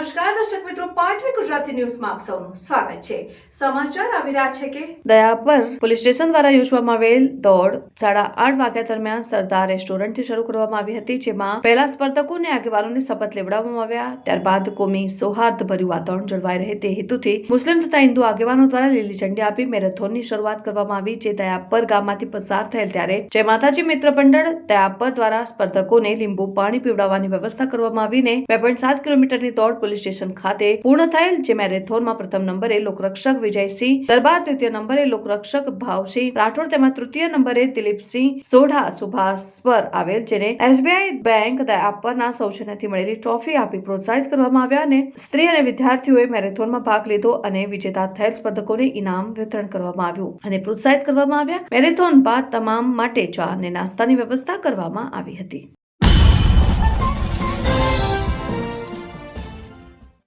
નમસ્કાર, દર્શક મિત્રો, પાટવી ગુજરાતી ન્યૂઝમાં આપ સૌનું સ્વાગત છે. સમાચાર આવી રહ્યા છે કે દયાપર પોલીસ સ્ટેશન દ્વારા યોજવામાં આવેલ દોડ સાડા આઠ વાગ્યા દરમિયાન સરદાર રેસ્ટોરન્ટથી શરૂ કરવામાં આવી હતી, જેમાં પહેલા સ્પર્ધકોને આગેવાનોને શપથ લેવડાવવામાં આવ્યા. ત્યારબાદ કોમી સૌહાર્દ ભર્યું વાતાવરણ જળવાઈ રહે તે હેતુથી મુસ્લિમ તથા હિન્દુ આગેવાનો દ્વારા લીલી ઝંડી આપી મેરેથોનની શરૂઆત કરવામાં આવી, જે દયાપર ગામમાંથી પસાર થયેલ ત્યારે જય માતાજી મિત્ર મંડળ દયાપર દ્વારા સ્પર્ધકોને લીંબુ પાણી પીવડાવવાની વ્યવસ્થા કરવામાં આવીને બે પોઈન્ટ સાત કિલોમીટરની દોડ પોલીસ સ્ટેશન ખાતે પૂર્ણ થયેલ, જે મેરેથોનમાં પ્રથમ નંબરે લોકરક્ષક વિજયસિંહ, ત્યારબાદ દ્વિતીય નંબરે લોકરક્ષક ભાવસિંહ, રાઠોડ તેમજ તૃતીય નંબરે દિલીપસિંહ સોઢા સુભાષ પર આવેલ, જેને એસબીઆઈ બેંક આપવાના સૌજન્યથી મળેલી ટ્રોફી આપી પ્રોત્સાહિત કરવામાં આવ્યા અને સ્ત્રી અને વિદ્યાર્થીઓએ મેરેથોનમાં ભાગ લીધો અને વિજેતા થયેલ સ્પર્ધકોને ઇનામ વિતરણ કરવામાં આવ્યું અને પ્રોત્સાહિત કરવામાં આવ્યા. મેરેથોન બાદ તમામ માટે ચા અને નાસ્તાની વ્યવસ્થા કરવામાં આવી હતી.